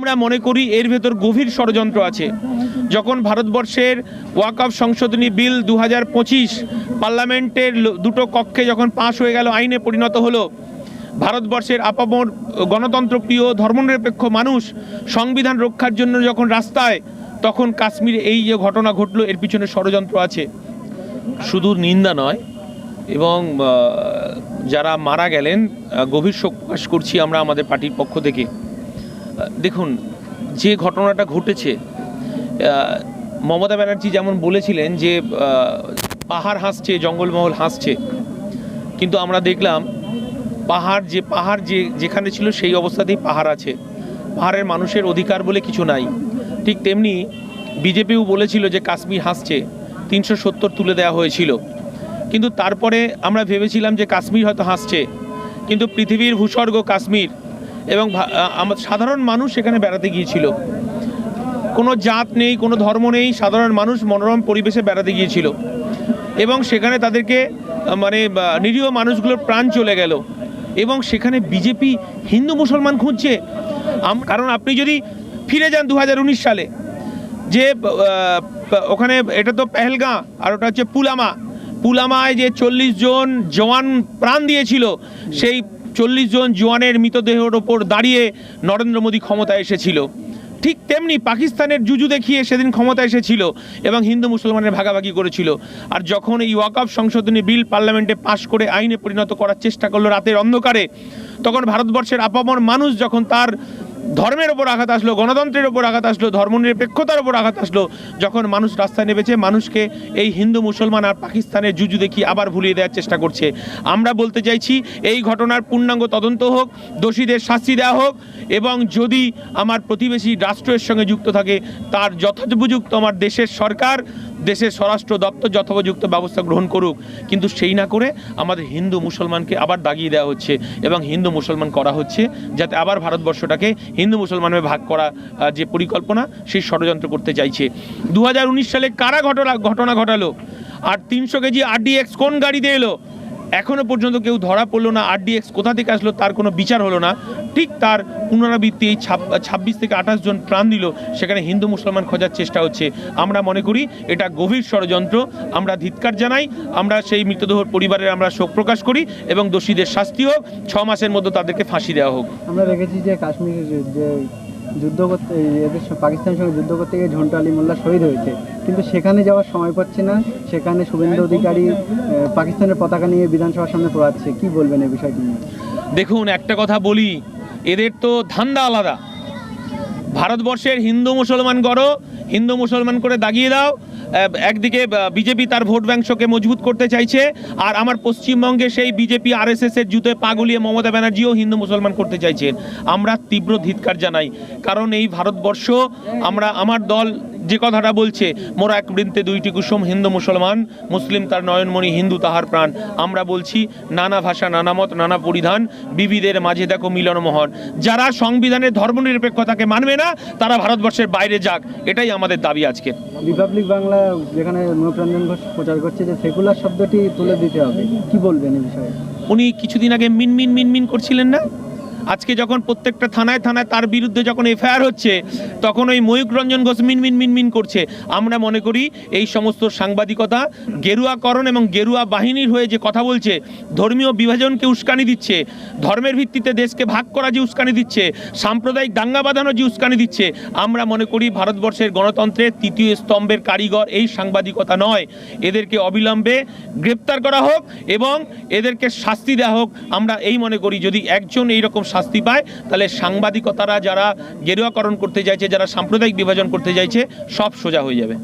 আমরা মনে করি এর ভেতর গভীর ষড়যন্ত্র আছে। যখন ভারতবর্ষের ওয়াকআপ সংশোধনী বিল দু হাজার পঁচিশ পার্লামেন্টের দুটো কক্ষে যখন পাশ হয়ে গেল, আইনে পরিণত হলো, ভারতবর্ষের আপামর গণতন্ত্রপ্রিয়, ধর্মনিরপেক্ষ মানুষ সংবিধান রক্ষার জন্য যখন রাস্তায়, তখন কাশ্মীরে এই যে ঘটনা ঘটলো, এর পিছনে ষড়যন্ত্র আছে। শুধু নিন্দা নয়, এবং যারা মারা গেলেন গভীর শোক প্রকাশ করছি আমরা আমাদের পার্টির পক্ষ থেকে। দেখুন, যে ঘটনাটা ঘটেছে মমতা ব্যানার্জি যেমন বলেছিলেন যে পাহাড় হাসছে, জঙ্গলমহল হাসছে, কিন্তু আমরা দেখলাম পাহাড় যে পাহাড় যে, যেখানে ছিল সেই অবস্থাতেই পাহাড় আছে। পাহাড়ের মানুষের অধিকার বলে কিছু নাই। ঠিক তেমনি বিজেপিও বলেছিল যে, কাশ্মীর হাসছে, তিনশো সত্তর তুলে দেওয়া হয়েছিল। কিন্তু তারপরে আমরা ভেবেছিলাম যে, কাশ্মীর হয়তো হাসছে, কিন্তু পৃথিবীর ভূস্বর্গ কাশ্মীর এবং ভা- আ- আমার সাধারণ মানুষ সেখানে বেড়াতে গিয়েছিল। কোনো জাত নেই, কোনো ধর্ম নেই, সাধারণ মানুষ মনোরম পরিবেশে বেড়াতে গিয়েছিল। এবং সেখানে তাদেরকে মানে নিরীহ মানুষগুলোর প্রাণ চলে গেল। এবং সেখানে বিজেপি হিন্দু মুসলমান খুঁজছে। কারণ আপনি যদি ফিরে যান দু হাজার উনিশ সালে, যে ওখানে এটা তো পেহেলগাঁ, আর ওটা হচ্ছে পুলামা। পুলামায় যে চল্লিশ জন জওয়ান প্রাণ দিয়েছিল, সেই চল্লিশ জন জোয়ানের মৃতদেহের ওপর দাঁড়িয়ে নরেন্দ্র মোদী ক্ষমতায় এসেছিল। ঠিক তেমনি পাকিস্তানের জুজু দেখিয়ে সেদিন ক্ষমতা এসেছিল এবং হিন্দু মুসলমানের ভাগাভাগি করেছিল। আর যখন এই ওয়াকআপ সংশোধনী বিল পার্লামেন্টে পাশ করে আইনে পরিণত করার চেষ্টা করল রাতের অন্ধকারে, তখন ভারতবর্ষের আপামর মানুষ যখন তার ধর্মের ওপর আঘাত আসলো, গণতন্ত্রের ওপর আঘাত আসলো, ধর্মনিরপেক্ষতার ওপর আঘাত আসলো। যখন মানুষ রাস্তায় নেমেছে, মানুষকে এই হিন্দু, মুসলমান আর পাকিস্তানের জুজু দেখি আবার ভুলিয়ে দেওয়ার চেষ্টা করছে। আমরা বলতে চাইছি, এই ঘটনার পূর্ণাঙ্গ তদন্ত হোক, দোষীদের শাস্তি দেওয়া হোক, এবং যদি আমার প্রতিবেশী রাষ্ট্রের সঙ্গে যুক্ত থাকে, তার যথোপযুক্ত আমার দেশের সরকার দেশের স্বরাষ্ট্র দপ্তর যথোপযুক্ত ব্যবস্থা গ্রহণ করুক, কিন্তু সেই না করে আমাদের হিন্দু মুসলমানকে আবার দাগিয়ে দেওয়া হচ্ছে এবং হিন্দু মুসলমান করা হচ্ছে, যাতে আবার ভারতবর্ষটাকে হিন্দু মুসলমানের ভাগ করা যে পরিকল্পনা, সেই ষড়যন্ত্র করতে চাইছে। দু হাজার উনিশ সালে কারা ঘটনা ঘটনা ঘটালো? আর তিনশো কেজি আরডিএক্স কোন গাড়িতে এলো? এখনও পর্যন্ত কেউ ধরা পড়ল না আরডিএক্স কোথা থেকে আসলো তার কোনো বিচার হলো না। ঠিক তার পুনরাবৃত্তি এই ছাব্বিশ থেকে আঠাশ জন প্রাণ দিল, সেখানে হিন্দু মুসলমান খোঁজার চেষ্টা হচ্ছে। আমরা মনে করি এটা গভীর ষড়যন্ত্র। আমরা ধিৎকার জানাই, আমরা সেই মৃতদেহর পরিবারের আমরা শোক প্রকাশ করি এবং দোষীদের শাস্তি হোক, ছ মাসের মধ্যে তাদেরকে ফাঁসি দেওয়া হোক। আমরা দেখেছি যে কাশ্মীরের যে যুদ্ধ করতে, এদের পাকিস্তানের সঙ্গে যুদ্ধ করতে গিয়ে ঝন্টু আলী মোল্লা শহীদ হয়েছে। কিন্তু সেখানে যাওয়ার সময় পাচ্ছে না। সেখানে শুভেন্দু অধিকারী পাকিস্তানের পতাকা নিয়ে বিধানসভার সামনে পড়াচ্ছে। কি বলবেন এই বিষয়টি নিয়ে? দেখুন, একটা কথা বলি, এদের তো ধান্দা আলাদা। ভারতবর্ষের হিন্দু মুসলমান গড়ো, হিন্দু মুসলমান করে দাগিয়ে দাও একদিকে বিজেপি তার ভোট ব্যাংশকে মজবুত করতে চাইছে, আর আমার পশ্চিমবঙ্গে সেই বিজেপি আর এস এর জুতে পা গুলিয়ে মমতা ব্যানার্জিও হিন্দু মুসলমান করতে চাইছেন। আমরা তীব্র ধিৎকার জানাই, কারণ এই ভারতবর্ষ, আমরা, আমার দল যে কথাটা বলছে মোরা এক বৃন্তে দুইটি কুসুম হিন্দু মুসলমান মুসলিম তার নয়নমণি হিন্দু তাহার প্রাণ। আমরা বলছি নানা ভাষা নানা মত নানা পরিধান বিবিধের মাঝে দেখো মিলন মিলনমোহন। যারা সংবিধানের ধর্মনিরপেক্ষতাকে মানবে না তারা ভারতবর্ষের বাইরে যাক। এটাই আমাদের দাবি আজকে। রিপাবলিক বাংলা যেখানে অনুপ ঘোষ প্রচার করছে যে সেকুলার শব্দটি তুলে দিতে হবে। কি বলবেন এই বিষয়ে? উনি কিছুদিন আগে মিনমিন মিনমিন করছিলেন না? আজকে যখন প্রত্যেকটা থানায় থানায় তার বিরুদ্ধে যখন এফআইআর হচ্ছে, তখন ওই ময়ূক রঞ্জন ঘোষ মিনমিন মিনমিন করছে। আমরা মনে করি এই সমস্ত সাংবাদিকতা, গেরুয়াকরণ এবং গেরুয়া বাহিনীর হয়ে যে কথা বলছে, ধর্মীয় বিভাজনকে উস্কানি দিচ্ছে, ধর্মের ভিত্তিতে দেশকে ভাগ করা যে উস্কানি দিচ্ছে, সাম্প্রদায়িক দাঙ্গা বাঁধানো যে উস্কানি দিচ্ছে, আমরা মনে করি ভারতবর্ষের গণতন্ত্রের তৃতীয় স্তম্ভের কারিগর এই সাংবাদিকতা নয়। এদেরকে অবিলম্বে গ্রেপ্তার করা হোক এবং এদেরকে শাস্তি দেওয়া হোক। আমরা এই মনে করি, যদি একজন এইরকম শাস্তি পায়, তাহলে সাংবাদিকতারা যারা গেরুয়াকরণ করতে চাইছে, যারা সাম্প্রদায়িক বিভাজন করতে চাইছে, সব সোজা হয়ে যাবে।